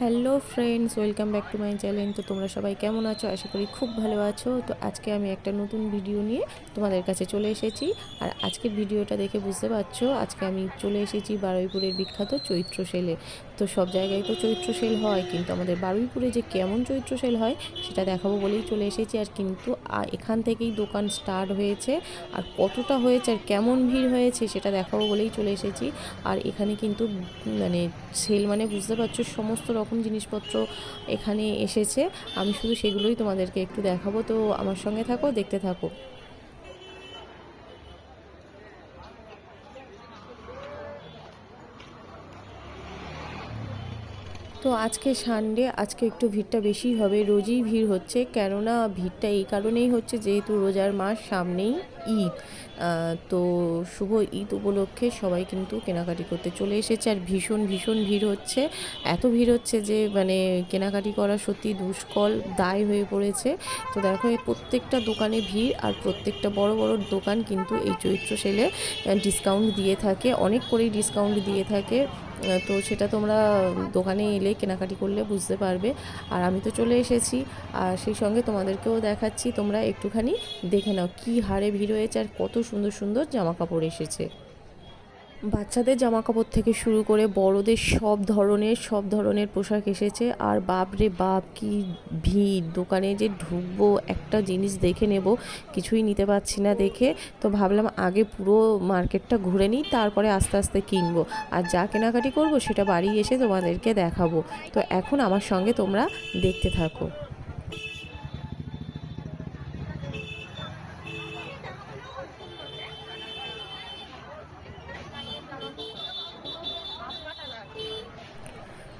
Hello friends, welcome back to my channel. তো তোমরা সবাই কেমন আছো? আশা করি খুব ভালো আছো। তো আজকে আমি একটা নতুন ভিডিও নিয়ে তোমাদের কাছে চলে এসেছি। আর আজকের ভিডিওটা দেখে বুঝতে পারছ, আজকে আমি চলে এসেছি বারুইপুরের বিখ্যাত চৈত্র সেলে। তো সব জায়গায় তো চৈত্র সেল হয়, কিন্তু আমাদের বারুইপুরে যে কেমন চৈত্র সেল হয়, সেটা দেখাবো বলেই চলে এসেছি। আর কিন্তু এখান থেকেই দোকান স্টার্ট হয়েছে। আর কতটা হয়েছে আর কেমন ভিড় হয়েছে, সেটা দেখাবো বলেই চলে এসেছি। আর এখানে কিন্তু মানে সেল মানে বুঝতে পারছ, সমস্ত রকম জিনিসপত্র এখানে এসেছে। আমি শুধু সেগুলোই তোমাদেরকে একটু দেখাবো। তো আমার সঙ্গে থাকো, দেখতে থাকো। তো আজকে সানডে আজকে একটু ভিড়টা বেশি হবে। রোজই ভিড় হচ্ছে। কেননা ভিড়টা এই কারণেই হচ্ছে, যেহেতু রোজার মাস সামনেই। ঈদ। তো শুভ ঈদ উপলক্ষে সবাই কিন্তু কেনাকাটি করতে চলে এসেছে। আর ভীষণ ভীষণ ভিড় হচ্ছে। এত ভিড় হচ্ছে যে মানে কেনাকাটি করা সত্যি দুষ্কল দায় হয়ে পড়েছে। তো দেখো, এই প্রত্যেকটা দোকানে ভিড় আর প্রত্যেকটা বড় বড় দোকান কিন্তু এই চৈত্র সেলে ডিসকাউন্ট দিয়ে থাকে। অনেক করেই ডিসকাউন্ট দিয়ে থাকে। তো সেটা তোমরা দোকানে এলে কেনাকাটি করলে বুঝতে পারবে। আর আমি তো চলে এসেছি। আর সেই সঙ্গে তোমাদেরকেও দেখাচ্ছি। তোমরা একটুখানি দেখে নাও, কী হারে ভিড় হয়েছে আর কত সুন্দর সুন্দর জামা কাপড় এসেছে। বাচ্চাদের জামা কাপড় থেকে শুরু করে বড়দের সব ধরনের সব ধরনের পোশাক এসেছে। আর বাপ রে বাপ, কি ভিড়! দোকানে যে ঢুকবো, একটা জিনিস দেখে নেব, কিছুই নিতে পারছি না দেখে। তো ভাবলাম আগে পুরো মার্কেটটা ঘুরে নিই, তারপরে আস্তে আস্তে কিনবো। আর যা কেনাকাটি করব, সেটা বাড়ি এসে তোমাদেরকে দেখাবো। তো এখন আমার সঙ্গে তোমরা দেখতে থাকো।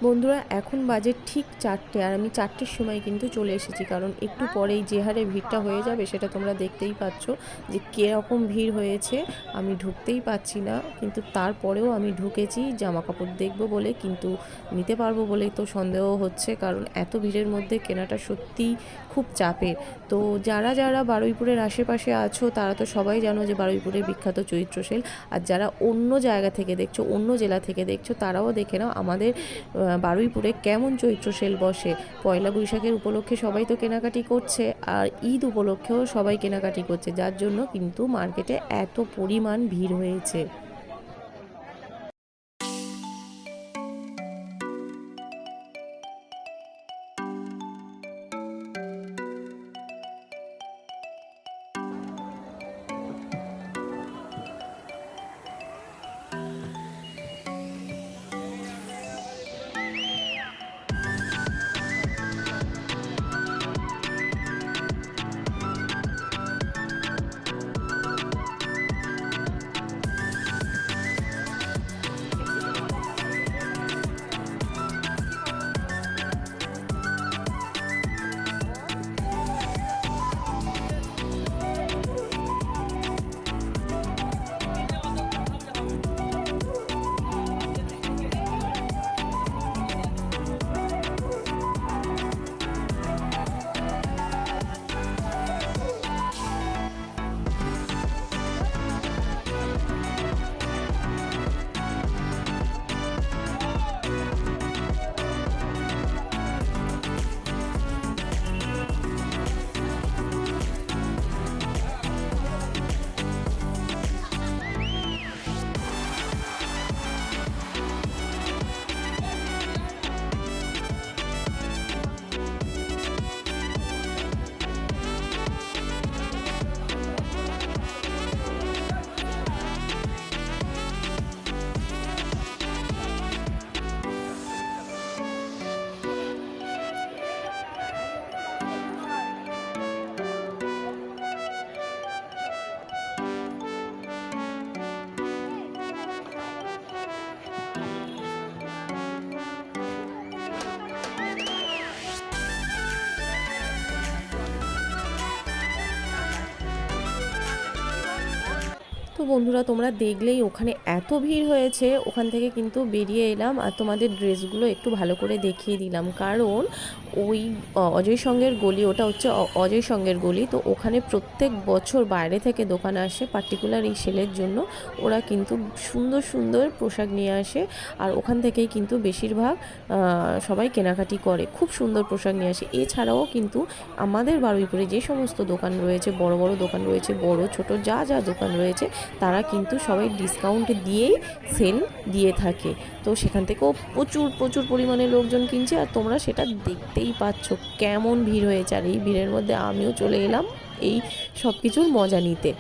বন্ধুরা, এখন বাজে ঠিক চারটে আর আমি চারটের সময় কিন্তু চলে এসেছি, কারণ একটু পরেই যে হারে ভিড়টা হয়ে যাবে সেটা তোমরা দেখতেই পাচ্ছ যে কীরকম ভিড় হয়েছে। আমি ঢুকতেই পাচ্ছি না, কিন্তু তারপরেও আমি ঢুকেছি জামা কাপড় দেখব বলে, কিন্তু নিতে পারব বলেই তো সন্দেহ হচ্ছে, কারণ এত ভিড়ের মধ্যে কেনাটা সত্যিই খুব চাপের। তো যারা যারা বারুইপুরের আশেপাশে আছো, তারা তো সবাই জানো যে বারুইপুরের বিখ্যাত চৈত্র সেল আর যারা অন্য জায়গা থেকে দেখছ, অন্য জেলা থেকে দেখছ, তারাও দেখে নাও, আমাদের বারুইপুরে কেমন চৈত্র সেল বসে? পয়লা বৈশাখের উপলক্ষে সবাই তো কেনাকাটি করছে, আর ঈদ উপলক্ষেও সবাই কেনাকাটি করছে, যার জন্য কিন্তু মার্কেটে এত পরিমাণ ভিড় হয়েছে। বন্ধুরা, তোমরা দেখলেই ওখানে এত ভিড় হয়েছে। ওখান থেকে কিন্তু বেরিয়ে এলাম আর তোমাদের ড্রেসগুলো একটু ভালো করে দেখিয়ে দিলাম। কারণ ওই অজয় সঙ্গের গলি, ওটা হচ্ছে অজয় সঙ্গের গলি। তো ওখানে প্রত্যেক বছর বাইরে থেকে দোকান আসে পার্টিকুলার এই সেলের জন্য। ওরা কিন্তু সুন্দর সুন্দর পোশাক নিয়ে আসে। আর ওখান থেকেই কিন্তু বেশিরভাগ সবাই কেনাকাটি করে। খুব সুন্দর পোশাক নিয়ে আসে। এছাড়াও কিন্তু আমাদের বারুইপুরে যে সমস্ত দোকান রয়েছে, বড় বড় দোকান রয়েছে, বড়, ছোট, যা যা দোকান রয়েছে তারা কিন্তু সবাই ডিসকাউন্ট দিয়েই সেল দিয়ে থাকে। তো সেখান থেকেও প্রচুর প্রচুর পরিমাণে লোকজন কিনছে আর তোমরা সেটা দেখতেই পাচ্ছ কেমন ভিড় হয়েছে। আর এই ভিড়ের মধ্যে আমিও চলে এলাম এই সব কিছুর মজা নিতে।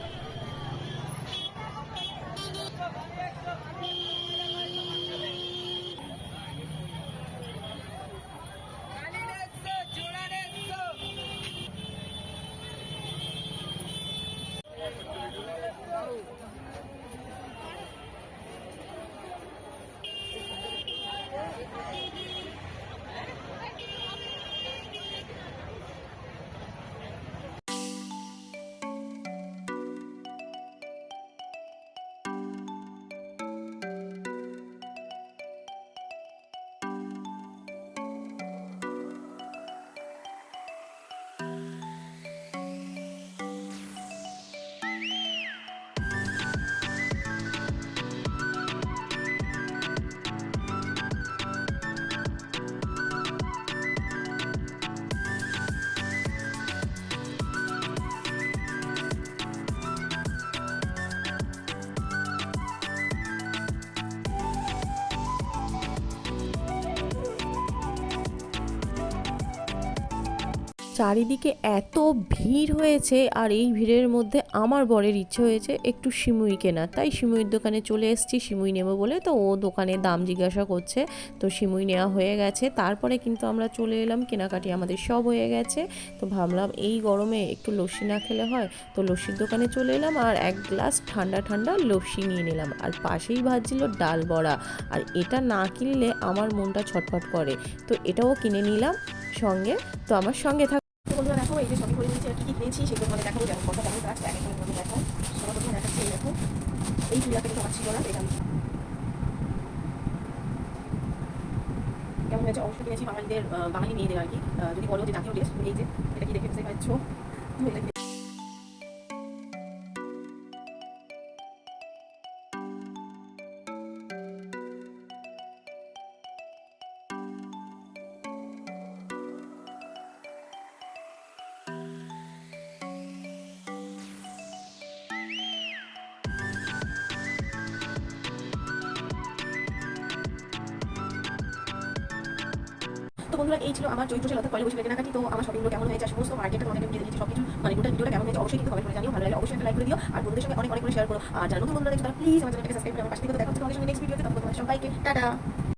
চারিদিকে এত ভিড় হয়েছে আর এই ভিড়ের মধ্যে আমার বরের ইচ্ছে হয়েছে একটু সিমুই কেনা। তাই সিমুইয়ের দোকানে চলে এসেছি, সিমুই নেব বলে। তো ও দোকানে দাম জিজ্ঞাসা করছে, তো সিমুই নেওয়া হয়ে গেছে। তারপরে কিন্তু আমরা চলে এলাম, কেনাকাটি আমাদের সব হয়ে গেছে। তো ভাবলাম এই গরমে একটু লস্যি না খেলে হয়। তো লস্যির দোকানে চলে এলাম আর এক গ্লাস ঠান্ডা ঠান্ডা লস্যি নিয়ে নিলাম। আর পাশেই ভাজছিল ডাল বড়া। আর এটা না কিনলে আমার মনটা ছটফট করে। তো এটাও কিনে নিলাম সঙ্গে। তো আমার সঙ্গে থাক এই যে কিনেছি সেগুলো তোমাদের দেখাবো, যেমন কথা কেমন কাজ এক একটা করে দেখো সবার দেখাচ্ছি এই দেখো, এই কিন্তু আমার ছিল না, এটা কেমন হয়েছে? অবশ্যই কিনেছি বাঙালিদের বাঙালি মেয়েদের আর কি। যদি বলো যে জাতীয় ড্রেস এই যে, এটা কি দেখে বুঝতে পারছ? তো বন্ধুরা, এই ছিল আমার চৈত্র অর্থাৎ পয়লা বৈশাখের কেনাকাটি। তো আমার শপিংগুলো কেমন হয়েছে? সমস্ত মার্কেটটা তোমাদের ভিডিও দিয়েছি সবকিছু। মানে গোটা ভিডিওটা কেমন হয়েছে? অবশ্যই কিন্তু কমেন্ট করে জানিও। ভালো লাগে অবশ্যই একটা লাইক করে দিও। আর বন্ধুদের সঙ্গে অনেক অনেক করে শেয়ার করো। আর যারা নতুন বন্ধুরা দেখছ, তারা প্লিজ আমার চ্যানেলটাকে সাবস্ক্রাইব করে আমার পাশে থেকে দেখা হচ্ছে তোমাদের সঙ্গে নেক্সট ভিডিওতে তখন তোমাদের সবাইকে, টাটা!